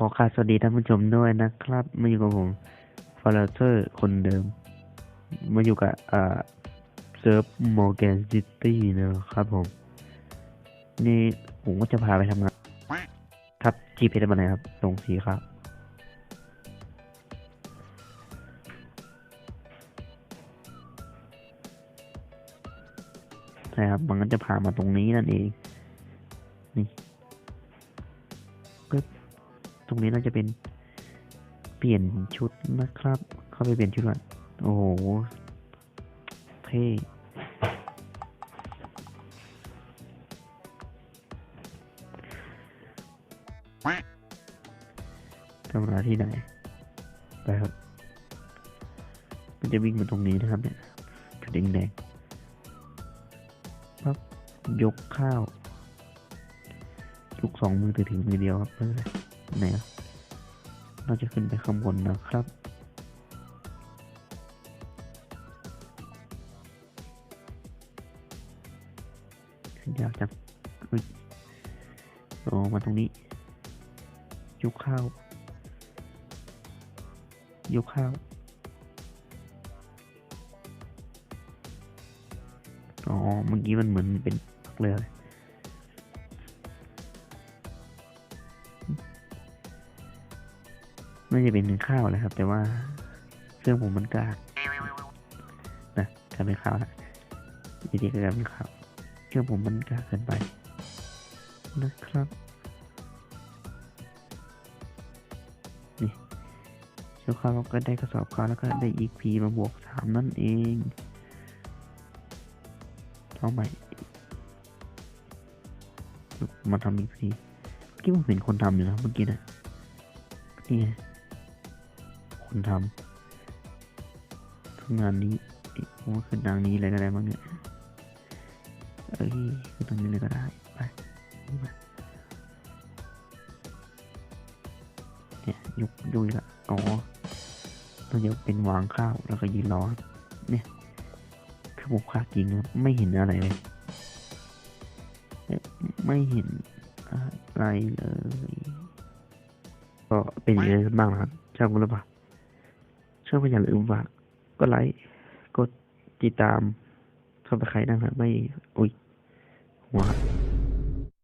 ขอค่ะสวัสดีท่านผู้ชมด้วยนะครับ มาอยู่กับผมฟอร์เตอร์คนเดิม มาอยู่กับอ่าเซิร์ฟมอร์แกนซิตี้นะครับผม นี่ผมก็จะพาไปทำงาน ครับ GPS มาไหนครับ ตรงสีครับ ใช่ครับ มันก็จะพามาตรงนี้นั่นเอง นี่ ตรงนี้เราจะเป็นเปลี่ยนชุดนะครับ เข้าไปเปลี่ยนชุดก่อนโอ้โหเท่ทำงานที่ไหน ไปครับ มันจะวิ่งมาตรงนี้นะครับเนี่ยจุดแดงๆปั๊บยกข้าว ยกสองมือถือถือมือเดียวครับเพื่อ ไหนเราจะขึ้นไปข้างบนนะครับอยากจะโอ้มาตรงนี้ยกข้าวยกข้าวอ๋อเมื่อกี้มันเหมือนเป็นเรือเลย ไม่จะเป็นเนื้อข้าวเลยครับ แต่ว่าเครื่องผมมันกากนะกลายเป็นข้าวละวิธีก็กลายเป็นข้าวเครื่องผมมันกากเกินไป นะครับนี่เจ้าข้าวก็ได้กระสอบข้าวแล้วก็ได้อีกพีมาบวกสามนั่นเองเอาใหม่มาทำอีกพีเมื่อกี้ผมเห็นคนทำอยู่นะเมื่อกี้นะนี่ไง คนทำทำงานนี้ผมว่าขึ้นทางนี้เลยก็ได้มั้งเนี่ยเอ้ยขึ้นทางนี้เลยก็ได้ไปนี่มาเนี่ยยกยุยละอ๋อเราจะเป็นวางข้าวแล้วก็ยืนรอเนี่ยคือผมขาดจริงครับไม่เห็นอะไรเลยไม่เห็นอะไรเลยก็เป็นอย่างบ้างครับชอบกันหรือเปล่า ช่อบก็อย่าลืมฝากก็ไลค์กดติดตามซับสไครต์นะครับ ไม่ อุ้ยหัว